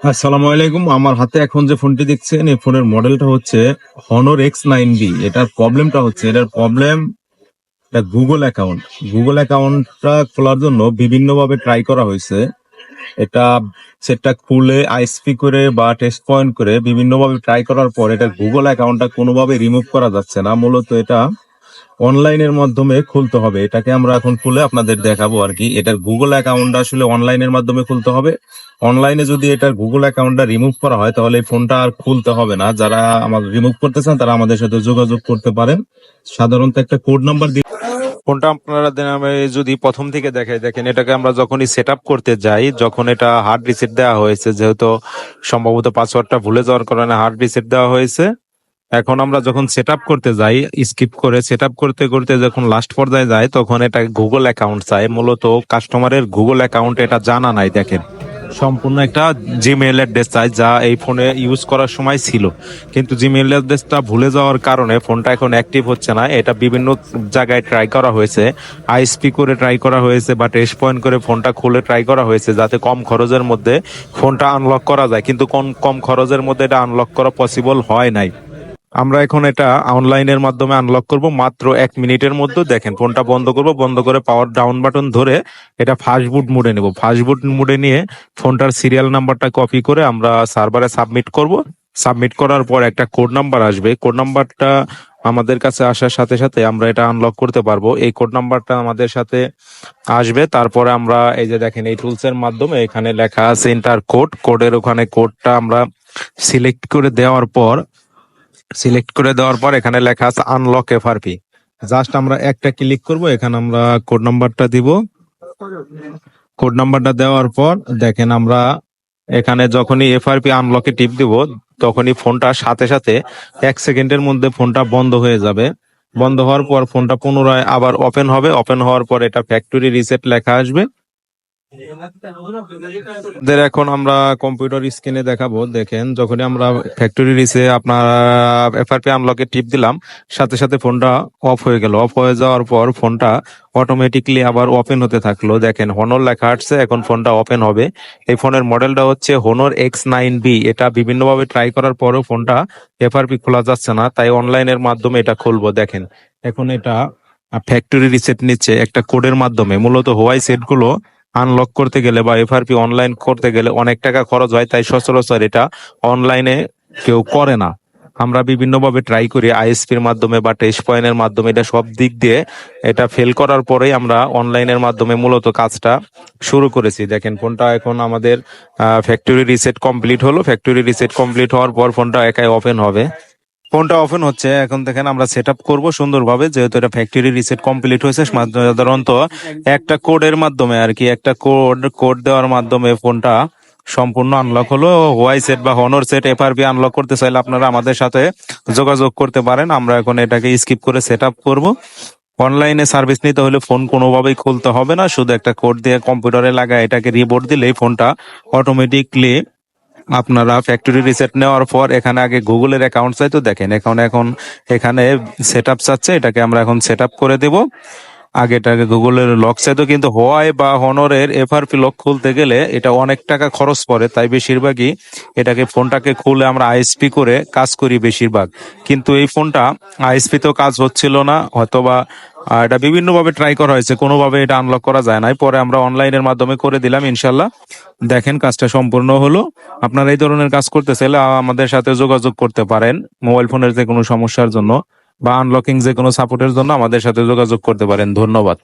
আসসালামু আলাইকুম। আমার হাতে এখন যে ফোনটি দেখছেন, এই ফোনের মডেলটা হচ্ছে হনর এক্স নাইন বি এটার প্রবলেমটা হচ্ছে, এটার প্রবলেম, এটা গুগল অ্যাকাউন্ট গুগল অ্যাকাউন্টটা খোলার জন্য বিভিন্নভাবে ট্রাই করা হয়েছে। এটা সেটটা খুলে আইএসপি করে বা টেস্ট পয়েন্ট করে বিভিন্নভাবে ট্রাই করার পর এটা গুগল অ্যাকাউন্টটা কোনোভাবে রিমুভ করা যাচ্ছে না। মূলত এটা অনলাইনের মাধ্যমে খুলতে হবে। এটাকে আমরা এখন খুলে আপনাদের দেখাবো আর কি। এটার গুগল অ্যাকাউন্ট আসলে অনলাইনের মাধ্যমে খুলতে হবে। অনলাইনে যদি এটার গুগল অ্যাকাউন্টটা রিমুভ করা হয়, তাহলে এই ফোনটা আর খুলতে হবে না। যারা আমাদের রিমুভ করতে চান, তারা আমাদের সাথে যোগাযোগ করতে পারেন। সাধারণত একটা কোড নাম্বার দিয়ে ফোনটা আপনারা যদি প্রথম থেকে দেখাই, দেখেন এটাকে আমরা যখনই সেট করতে যাই, যখন এটা হার্ড রিসেট দেওয়া হয়েছে, যেহেতু সম্ভবত পাসওয়ার্ডটা ভুলে যাওয়ার কারণে হার্ড রিসেট দেওয়া হয়েছে। এখন আমরা যখন সেট করতে যাই স্কিপ করে সেট করতে করতে যখন লাস্ট পর্যায়ে যায় তখন এটা গুগল অ্যাকাউন্ট চাই। মূলত কাস্টমারের গুগল অ্যাকাউন্ট এটা জানা নাই, দেখেন। সম্পূর্ণ একটা জিমেইল অ্যাড্রেস চাই, যা এই ফোনে ইউজ করার সময় ছিল। কিন্তু জিমেইল অ্যাড্রেসটা ভুলে যাওয়ার কারণে ফোনটা এখন অ্যাক্টিভ হচ্ছে না। এটা বিভিন্ন জায়গায় ট্রাই করা হয়েছে। আইএসপি করে ট্রাই করা হয়েছে বা টেস্ট পয়েন্ট করে ফোনটা খুলে ট্রাই করা হয়েছে, যাতে কম খরচের মধ্যে ফোনটা আনলক করা যায়। কিন্তু কম কম খরচের মধ্যে এটা আনলক করা পসিবল হয় নাই। আমরা এখন এটা অনলাইনের মাধ্যমে আনলক করব। মাত্র এক মিনিটের মধ্যে দেখেন ফোনটা বন্ধ করব। বন্ধ করে পাওয়ার ডাউন বাটন ধরে এটা ফাস্টবুট মোডে নেব। ফাস্টবুট মুডে নিয়ে ফোনটার সিরিয়াল নাম্বারটা কপি করে আমরা সার্ভারে সাবমিট করব। সাবমিট করার পর একটা কোড নাম্বার আসবে। কোড নাম্বারটা আমাদের কাছে আসার সাথে সাথে আমরা এটা আনলক করতে পারব। এই কোড নাম্বারটা আমাদের সাথে আসবে। তারপরে আমরা এই যে দেখেন, এই টুলস এর মাধ্যমে এখানে লেখা আছে ইন্টার কোড কোডের ওখানে কোডটা আমরা সিলেক্ট করে দেওয়ার পর সিলেক্ট করে দেওয়ার পর এখানে লেখা আছে আনলক এফআরপি জাস্ট আমরা একটা ক্লিক করব, এখানে আমরা কোড নাম্বারটা দিব। কোড নাম্বারটা দেওয়ার পর দেখেন আমরা এখানে যখনই এফআরপি আনলকে টিপ দিব, তখনই ফোনটা সাথে সাথে এক সেকেন্ডের মধ্যে ফোনটা বন্ধ হয়ে যাবে। বন্ধ হওয়ার পর ফোনটা পুনরায় আবার ওপেন হবে। ওপেন হওয়ার পর এটা ফ্যাক্টরি রিসেট লেখা আসবে। এখন আমরা কম্পিউটার স্ক্রিনে দেখাবো। দেখেন, যখনই আমরা ফ্যাক্টরি রিসে আপনার এফআরপি আনলকে টিপ দিলাম, সাথে সাথে ফোনটা অফ হয়ে গেল। অফ হয়ে যাওয়ার পর ফোনটা অটোমেটিকলি আবার ওপেন হতে থাকল। দেখেন হনর লেখা আসছে, এখন ফোনটা ওপেন হবে। এই ফোনের মডেলটা হচ্ছে হনর এক্স নাইন বি এটা বিভিন্নভাবে ট্রাই করার পরেও ফোনটা এফআরপি খোলা যাচ্ছে না, তাই অনলাইনের মাধ্যমে এটা খুলবো। দেখেন, এখন এটা ফ্যাক্টরি রিসেট নিচ্ছে একটা কোডের মাধ্যমে। মূলত হোয়াই সেটগুলো আনলক করতে গেলে বা এফআরপি অনলাইন করতে গেলে অনেক টাকা খরচ হয়, তাই সচরাচর এটা অনলাইনে কেউ করে না। আমরা বিভিন্নভাবে ট্রাই করি আইএসপির মাধ্যমে বা টেস্ট পয়েন্টের মাধ্যমে, এটা সব দিক দিয়ে এটা ফেল করার পরেই আমরা অনলাইনের মাধ্যমে মূলত কাজটা শুরু করেছি। দেখেন, ফোনটা এখন আমাদের ফ্যাক্টরি রিসেট কমপ্লিট হলো। ফ্যাক্টরি রিসেট কমপ্লিট হওয়ার পর ফোনটা একাই ওপেন হবে। ফোনটা ওপেন হচ্ছে। এখন দেখেন আমরা সেট আপ করব সুন্দরভাবে, যেহেতু এটা ফ্যাক্টরি রিসেট কমপ্লিট হয়েছে, সাধারণত একটা কোডের মাধ্যমে আর কি, একটা কোড কোড দেওয়ার মাধ্যমে ফোনটা সম্পূর্ণ আনলক হলো। ওয়াই সেট বা Honor set F FRP unlock করতে চাইলে আপনারা আমাদের সাথে যোগাযোগ করতে পারেন। আমরা এখন এটাকে স্কিপ করে সেট আপ করব। অনলাইনে সার্ভিস নিতে হলে ফোন কোনোভাবেই খুলতে হবে না। শুধু একটা কোড দিয়ে কম্পিউটারে লাগায় এটাকে রিবোর্ড দিলেই ফোনটা অটোমেটিকলি আপনারা ফ্যাক্টরি রিসেট নেওয়ার পর এখানে আগে গুগলের অ্যাকাউন্ট চাই তো দেখেন। এখন এখন এখানে সেট আপ চাচ্ছে, এটাকে আমরা এখন সেট আপ করে দেব। আগে এটাকে গুগলের লক চাইতো কিন্তু হোয়াই বা হনরের এফআরপি লক খুলতে গেলে এটা অনেক টাকা খরচ পড়ে। তাই বেশিরভাগই এটাকে ফোনটাকে খুলে আমরা আইএসপি করে কাজ করি বেশিরভাগ। কিন্তু এই ফোনটা আইএসপি তো কাজ হচ্ছিল না, হয়তোবা এটা বিভিন্নভাবে ট্রাই করা হয়েছে, কোনোভাবে এটা আনলক করা যায় নাই। পরে আমরা অনলাইনের মাধ্যমে করে দিলাম, ইনশাল্লাহ। দেখেন, কাজটা সম্পূর্ণ হলো। আপনারা এই ধরনের কাজ করতে চাইলে আমাদের সাথে যোগাযোগ করতে পারেন, মোবাইল ফোনের যে কোনো সমস্যার জন্য। বা আনলকিং যে কোনো সাপোর্টের জন্য আমাদের সাথে যোগাযোগ করতে পারেন। ধন্যবাদ।